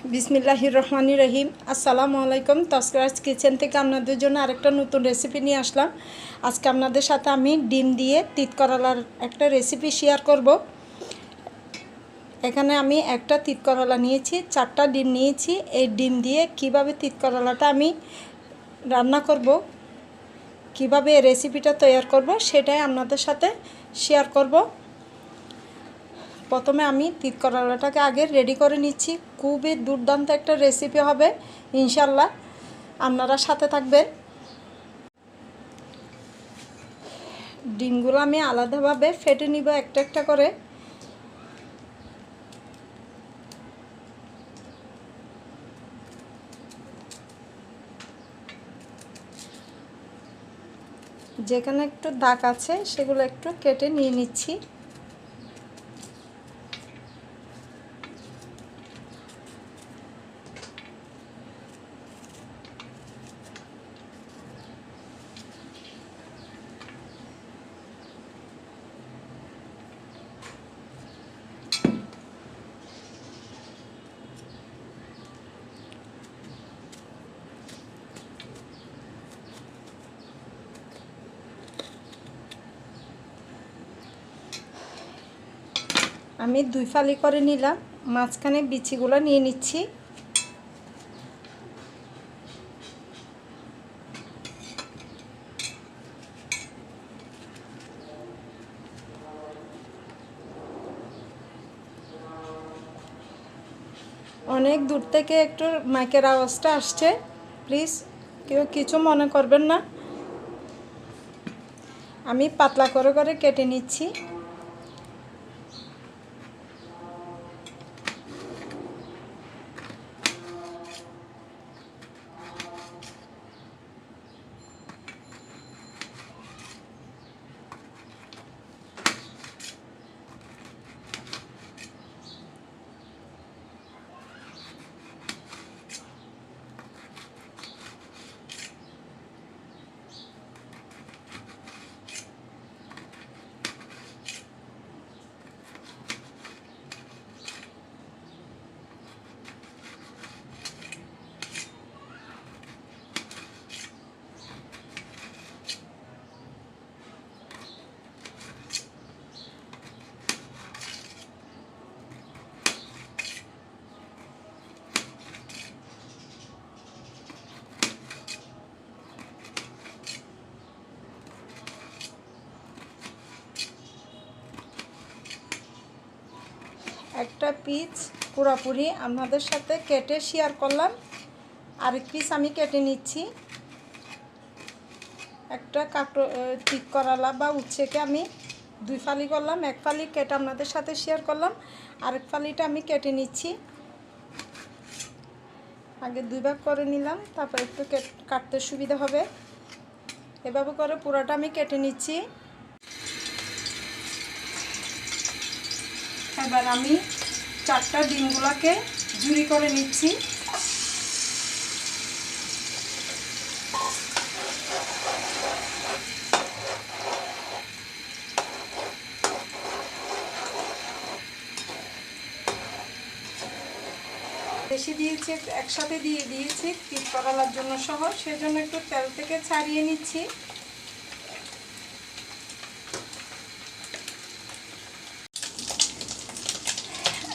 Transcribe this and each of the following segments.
বিসমিল্লাহির রহমানির রহিম আসসালামু আলাইকুম তস্করাজ কিচেন থেকে আপনাদের জন্য আরেকটা নতুন রেসিপি নিয়ে আসলাম। আজকে আপনাদের সাথে আমি ডিম দিয়ে তিত করলার একটা রেসিপি শেয়ার করব। এখানে আমি একটা তিত করলা নিয়েছি, চারটা ডিম নিয়েছি। এই ডিম দিয়ে কীভাবে তিত করলাটা আমি রান্না করব, কীভাবে রেসিপিটা তৈরি করব, সেটাই আপনাদের সাথে শেয়ার করব। প্রথমে আমি তিত করলাটাকে আগে রেডি করে নিচ্ছি। খুবই দুর্দান্ত একটা রেসিপি হবে ইনশাল্লাহ আপনারা সাথে থাকবেন। ডিমগুলো আমি আলাদাভাবে ফেটে নিব একটা একটা করে। যেখানে একটু দাগ আছে, সেগুলো একটু কেটে নিয়ে নিচ্ছি। আমি দুই ফালি করে নিলাম, মাঝখানে বিচিগুলো নিয়ে নিচ্ছি। অনেক দূর থেকে একটু মাইকের আওয়াজটা আসছে, প্লিজ কেউ কিছু মনে করবেন না। আমি পাতলা করে করে কেটে নিচ্ছি। একটা পিস পুরোপুরি আপনাদের সাথে কেটে শেয়ার করলাম। আরেক পিস আমি কেটে নিচ্ছি। একটা কাটো ঠিক করালা বা উচ্ছেকে আমি দুই ফালি করলাম। এক ফালি কেটে আপনাদের সাথে শেয়ার করলাম। আরেক ফালিটা আমি কেটে নিচ্ছি। আগে দুই ভাগ করে নিলাম, তারপর একটু কাটতে সুবিধা হবে। এভাবে করে পুরোটা আমি কেটে নিচ্ছি। এবার আমি চারটা ডিমগুলোকে ঝুরি করে নিচ্ছি। বেশি দিয়েছি, একসাথে দিয়ে দিয়েছি পিট করালার জন্য সহ, সেজন্য একটু তেল থেকে ছাড়িয়ে নিচ্ছি।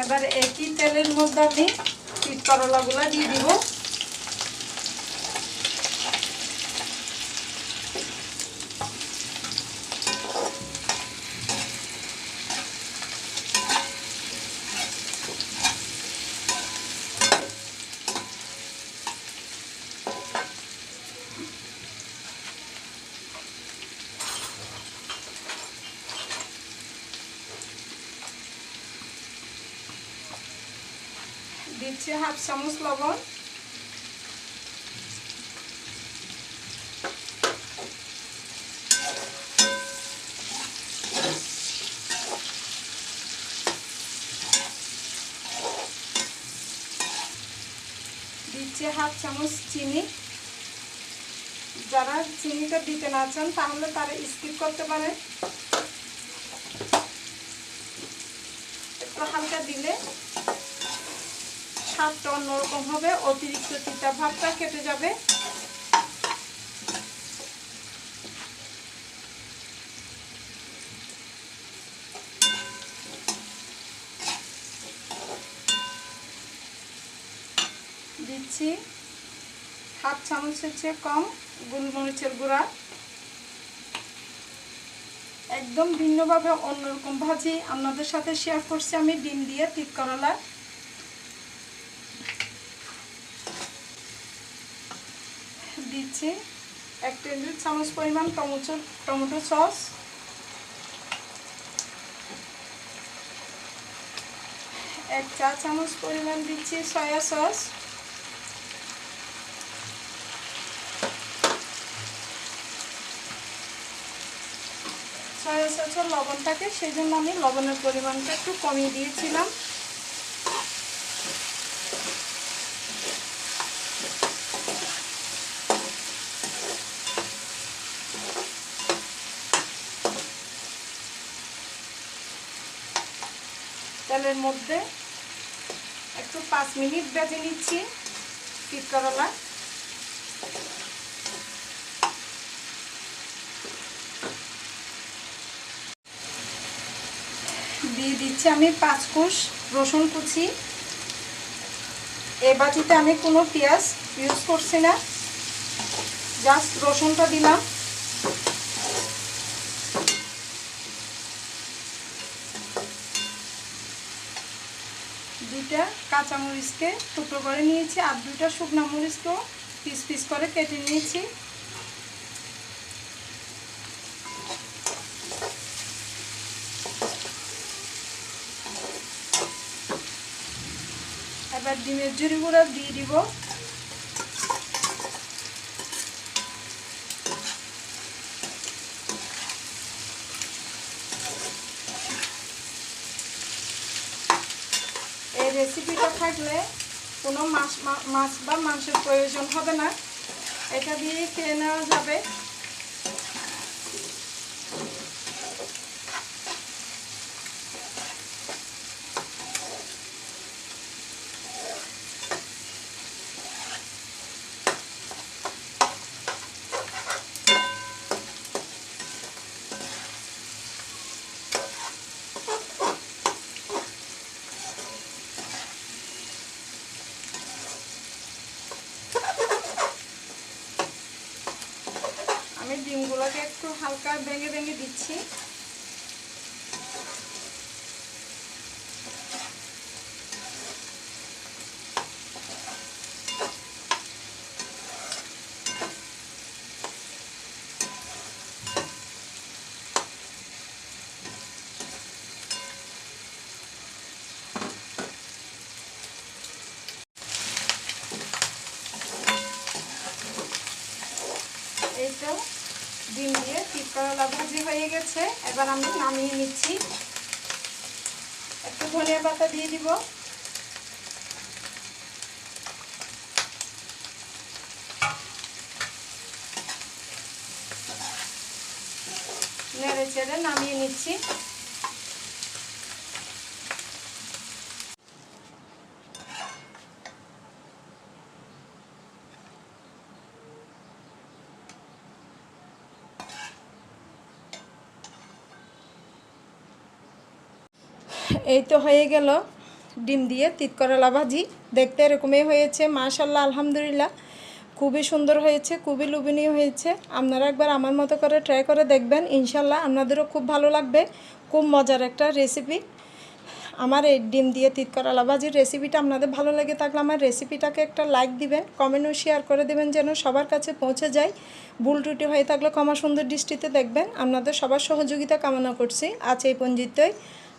এবার একই তেলের মধ্যে আমি পিট করলাগুলো দিয়ে দিব। দিচ্ছি হাফ চামচ লবণ দিচ্ছি হাফ চামচ চিনি যারা চিনিটা দিতে না চান, তাহলে তারা স্কিপ করতে পারে একটু হালকা দিলে স্বাদটা অন্যরকম হবে, অতিরিক্ত তিতা ভাবটা কেটে যাবে। দিচ্ছি হাফ চামচের চেয়ে কম গোলমরিচের গুঁড়া। একদম ভিন্নভাবে অন্যরকম ভাজি আপনাদের সাথে শেয়ার করছি আমি, ডিম দিয়ে তিত করলা দিচ্ছি। এক টেবিল চামচ পরিমাণ টমেটো টমেটো সস। এক চা চামচ পরিমাণ দিচ্ছি সয়া সস। সয়া সসের লবণ থাকে সেই জন্য আমি লবণের পরিমাণটা একটু কমিয়ে দিয়েছিলাম। তেলের মধ্যে একটু পাঁচ মিনিট বেজে নিচ্ছি পিট করলা দিয়ে দিচ্ছি আমি পাঁচ কুশ রসুন কুচি। এ বাটিতে আমি কোনো পেঁয়াজ ইউজ করছি না। জাস্ট রসুনটা দিলাম। দুইটা কাঁচামরিচকে টুকরো করে নিয়েছি, আর দুইটা শুকনা মরিচকেও পিস পিস করে কেটে নিয়েছি। এবার ডিমের জুড়ি গুঁড়া দিয়ে দিব। রেসিপিটা থাকলে কোনো মাছ মাছ বা মাংসের প্রয়োজন হবে না। এটা দিয়ে খেয়ে নেওয়া যাবে আমি ডিমগুলোকে হালকা ভেঙে ভেঙে দিচ্ছি। এই তো। ডিম দিয়ে পিট করলা ভাজি হয়ে গেছে। এবার আমি নামিয়ে নিচ্ছি। একটু ধনিয়া পাতা দিয়ে দিব। নেড়ে চেড়ে নামিয়ে নিচ্ছি। এই তো হয়ে গেল। ডিম দিয়ে তিত করলা ভাজি। দেখতে এরকমই হয়েছে মাশাল্লাহ আলহামদুলিল্লাহ। খুবই সুন্দর হয়েছে, খুবই লোভনীয় হয়েছে। আপনারা একবার আমার মতো করে ট্রাই করে দেখবেন ইনশাল্লাহ আপনাদেরও খুব ভালো লাগবে। খুব মজার একটা রেসিপি আমার এই ডিম দিয়ে তিত করলা ভাজির রেসিপিটা আপনাদের ভালো লেগে থাকলে আমার রেসিপিটাকে একটা লাইক দিবেন কমেন্টও শেয়ার করে দেবেন যেন সবার কাছে পৌঁছে যায়। ভুল ত্রুটি হয়ে থাকলে ক্ষমা সুন্দর দৃষ্টিতে দেখবেন। আপনাদের সবার সহযোগিতা কামনা করছি। আজ এই পঞ্জিতই